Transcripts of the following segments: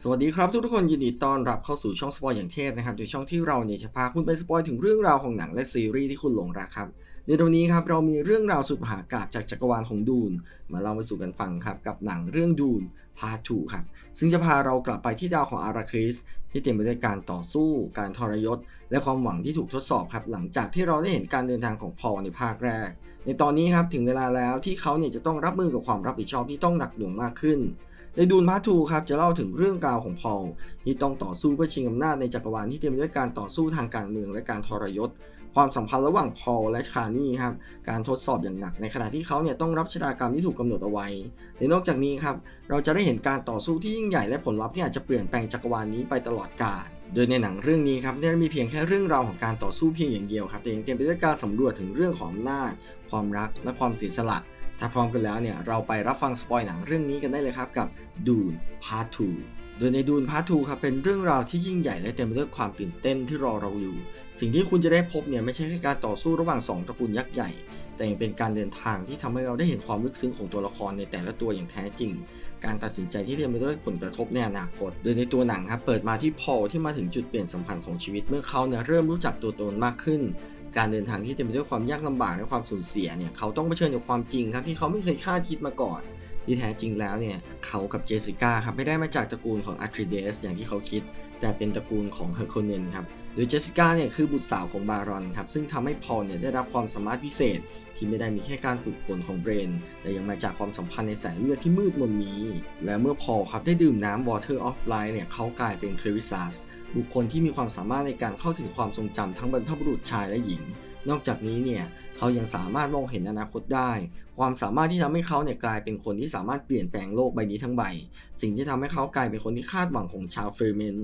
สวัสดีครับทุกทุกคนยินดีต้อนรับเข้าสู่ช่องสปอยอย่างเทพนะครับโดยช่องที่เราเนี่ยจะพาคุณไปสปอยถึงเรื่องราวของหนังและซีรีส์ที่คุณหลงรักครับในวันนี้ครับเรามีเรื่องราวสุดมหากาพย์จากจักรวาลของดูนมาเล่าไปสู่กันฟังครับกับหนังเรื่องดูนพาท2ครับซึ่งจะพาเรากลับไปที่ดาวของอาราคริสที่เต็มไปด้วยการต่อสู้ การทรยศ และความหวังที่ถูกทดสอบครับหลังจากที่เราได้เห็นการเดินทางของพอลในภาคแรก ในตอนนี้ครับถึงเวลาแล้วที่เขาเนี่ยจะต้องรับมือกับความรับผิดชอบที่ต้องหนักหน่วงมากขึ้น ในดูนพาร์ทูครับจะเล่าถึงเรื่องราวของพอลที่ต้องต่อสู้เพื่อชิงอำนาจในจักรวาลที่เต็มไปด้วยการต่อสู้ทางการเมืองและการทรยศ ความสัมพันธ์ระหว่างพอลและคานี่ครับการทดสอบอย่างหนัก ในขณะที่เขาเนี่ยต้องรับชะตากรรมที่ถูกกำหนดเอาไว้และนอกจากนี้ครับเราจะได้เห็นการต่อสู้ที่ยิ่งใหญ่และผลลัพธ์ที่อาจจะเปลี่ยนแปลงจักรวาลนี้ไปตลอดกาลโดยในหนังเรื่องนี้ครับได้มีเพียงแค่เรื่องราวของการต่อสู้เพียงอย่างเดียวครับแต่ยังเต็มไปด้วยการสำรวจถึงเรื่องของอำนาจ ความรักและความเสียสละ ถ้าพร้อมกันแล้วเนี่ยเราไปรับฟังสปอยหนังเรื่องนี้กันได้เลยครับกับดูนพาร์ท2โดยในดูนพาร์ท2ครับเป็นเรื่องราวที่ยิ่งใหญ่และเต็มไปด้วยความตื่นเต้นที่รอเราอยู่ สิ่งที่คุณจะได้พบเนี่ยไม่ใช่แค่การต่อสู้ระหว่างสองตระกูลยักษ์ใหญ่ แต่ยังเป็นการเดินทางที่ทำให้เราได้เห็นความลึกซึ้งของตัวละครในแต่ละตัวอย่างแท้จริง การตัดสินใจที่เต็มไปด้วยผลกระทบในอนาคต โดยในตัวหนังครับเปิดมาที่พอที่มาถึงจุดเปลี่ยนสำคัญของชีวิตเมื่อเขาเนี่ยเริ่มรู้จักตัวตนมากขึ้น การเดินทางที่เต็มไปด้วยความยากลำบากและความสูญเสียเนี่ยเขาต้องเผชิญกับความจริงครับที่เขาไม่เคยคาดคิดมาก่อน ที่แท้จริงแล้วเนี่ยเขากับเจสสิก้าครับไม่ได้มาจากตระกูลของอาทริเดสอย่างที่เขาคิด แต่เป็นตระกูลของเฮอร์โคเนนครับโดยเจสสิก้าเนี่ยคือบุตรสาวของบารอนครับซึ่งทำให้พอลเนี่ยได้รับความสามารถพิเศษ ที่ไม่ได้มีแค่การฝึกฝนของเบรน แต่ยังมาจากความสัมพันธ์ในสายเลือดที่มืดมนนี้ และเมื่อพอลครับได้ดื่มน้ำ Water of Life เนี่ยเขากลายเป็นเคริซัสบุคคลที่มีความสามารถในการเข้าถึงความทรงจำทั้งบรรพบุรุษชายและหญิง นอกจากนี้เนี่ยเขายังสามารถมองเห็นอนาคตได้ ความสามารถที่ทำให้เขาเนี่ยกลายเป็นคนที่สามารถเปลี่ยนแปลงโลกใบนี้ทั้งใบ สิ่งที่ทำให้เขากลายเป็นคนที่คาดหวังของชาวเฟรเมน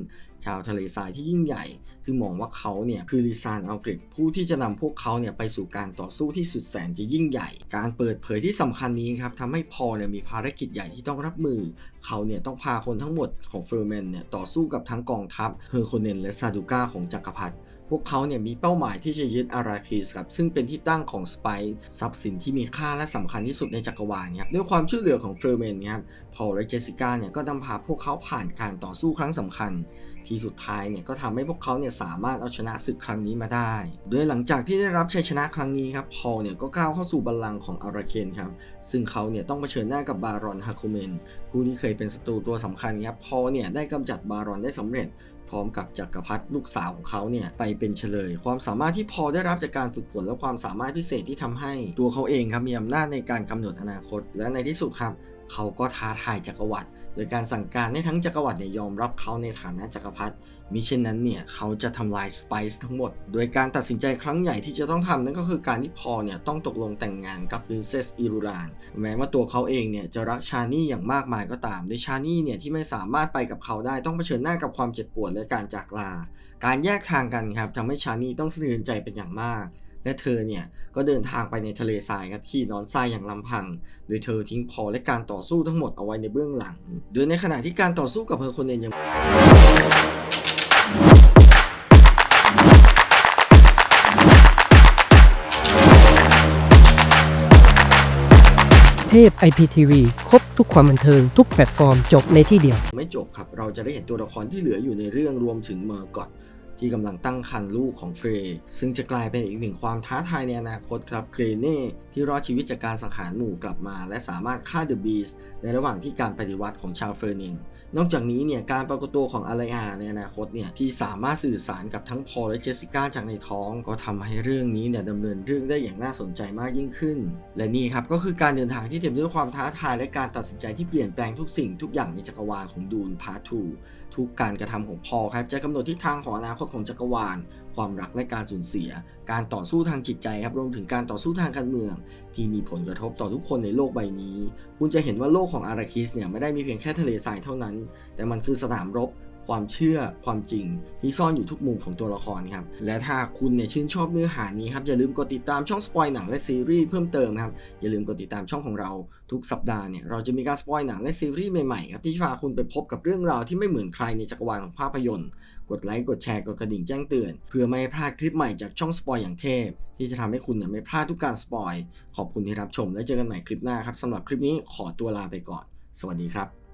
ชาวทะเลทรายที่ยิ่งใหญ่ ที่มองว่าเขาเนี่ยคือลิซานอัลกรดผู้ที่จะนำพวกเขาเนี่ยไปสู่การต่อสู้ที่สุดแสนจะยิ่งใหญ่ การเปิดเผยที่สำคัญนี้ครับทำให้พอเนี่ยมีภารกิจใหญ่ที่ต้องรับมือ เขาเนี่ยต้องพาคนทั้งหมดของเฟรเมนเนี่ยต่อสู้กับทั้งกองทัพเฮอร์โคเนนและซาดูก้าของจักรพรรดิ พวกเขาเนี่ยมีเป้าหมายที่จะยึดอาราคิสครับซึ่งเป็นที่ตั้งของสไปซ์ทรัพย์สินที่มีค่าและสำคัญที่สุดในจักรวาลครับด้วยความช่วยเหลือของเฟอร์เมนครับพอลและเจสิก้าเนี่ยก็นำพาพวกเขาผ่านการต่อสู้ครั้งสำคัญ ที่สุดท้ายเนี่ยก็ทำให้พวกเขาเนี่ยสามารถเอาชนะศึกครั้งนี้มาได้ โดยหลังจากที่ได้รับชัยชนะครั้งนี้ครับพอลเนี่ยก็ก้าวเข้าสู่บัลลังก์ของอาราเคนครับซึ่งเขาเนี่ยต้องเผชิญหน้ากับบารอนฮาคูเมนผู้ที่เคยเป็นศัตรูตัวสำคัญครับพอลเนี่ยได้กำจัดบารอนได้สำเร็จ พร้อมกับจักรพรรดิลูกสาวของเขาเนี่ยไปเป็นเฉลย ความสามารถที่พอได้รับจากการฝึกฝนและความสามารถพิเศษที่ทำให้ตัวเขาเองครับมีอำนาจในการกำหนดอนาคต และในที่สุดครับเขาก็ท้าทายจักรวรรดิ ดยการสั่งการให้ทั้งจักรวรรดิเนี่ยยอมรับเขาในฐานะจักรพรรดิมิเช่นนั้นเนี่ยเขาจะทำลายสไปซ์ทั้งหมด โดยการตัดสินใจครั้งใหญ่ที่จะต้องทำนั่นก็คือการที่พอเนี่ยต้องตกลงแต่งงานกับ Princess อิรูราน แม้ว่าตัวเขาเองเนี่ยจะรักชานี่อย่างมากมายก็ตาม โดยชานี่เนี่ยที่ไม่สามารถไปกับเขาได้ต้องเผชิญหน้ากับความเจ็บปวดและการจากลา การแยกทางกันครับทำให้ชานี่ต้องสะเทือนใจเป็นอย่างมาก และเธอเนี่ยก็เดินทางไปในทะเลทรายครับขี่นอนทรายอย่างลำพัง โดยเธอทิ้งพอและการต่อสู้ทั้งหมดเอาไว้ในเบื้องหลัง โดยในขณะที่การต่อสู้กับเฮอร์โคเนนยังเทพ IPTV ครบทุกความบันเทิงทุกแพลตฟอร์มจบในที่เดียว ไม่จบครับ เราจะได้เห็นตัวละครที่เหลืออยู่ในเรื่องรวมถึงเมอร์กอต ที่กำลังตั้งครรภ์ลูกของเฟรย์ซึ่งจะกลายเป็นอีกหนึ่งความท้าทายในอนาคตครับเครเน่ที่รอดชีวิตจากการสังหารหมู่กลับมา และสามารถฆ่าเดอะบีสในระหว่างที่การปฏิวัติของชาวเฟอร์นินนอกจากนี้เนี่ยการปรากฏตัวของอารยาในอนาคตเนี่ยที่สามารถสื่อสารกับทั้งพอลและเจสสิก้าจากในท้อง ก็ทำให้เรื่องนี้เนี่ยดำเนินเรื่องได้อย่างน่าสนใจมากยิ่งขึ้น และนี่ครับก็คือการเดินทางที่เต็มด้วยความท้าทาย และการตัดสินใจที่เปลี่ยนแปลงทุกสิ่งทุกอย่างในจักรวาลของดูนพาร์ท2ทุกการกระทำของพอลครับจะกำหนดทิศทางของอนาคตของจักรวาล ความรักและการสูญเสีย การต่อสู้ทางจิตใจครับรวมถึงการต่อสู้ทางการเมือง ที่มีผลกระทบต่อทุกคนในโลกใบนี้ คุณจะเห็นว่าโลกของอาราคิสเนี่ยไม่ได้มีเพียงแค่ทะเลทรายเท่านั้น แต่มันคือสนามรบ ความเชื่อความจริงที่ซ่อนอยู่ทุกมุมของตัวละครครับและถ้าคุณเนี่ยชื่นชอบเนื้อหานี้ครับอย่าลืมกดติดตามช่องสปอยหนังและซีรีส์เพิ่มเติมครับอย่าลืมกดติดตามช่องของเราทุกสัปดาห์เนี่ยเราจะมีการสปอยหนังและซีรีส์ใหม่ๆครับที่จะพาคุณไปพบกับเรื่องราวที่ไม่เหมือนใครในจักรวาลของภาพยนตร์กดไลค์กดแชร์กดกระดิ่งแจ้งเตือน เพื่อไม่ให้พลาดคลิปใหม่จากช่องสปอยอย่างเทพ ที่จะทำให้คุณเนี่ยไม่พลาดทุกการสปอยขอบคุณที่รับชม และเจอกันใหม่คลิปหน้าครับสำหรับคลิปนี้ขอตัวลาไปก่อน สวัสดีครับ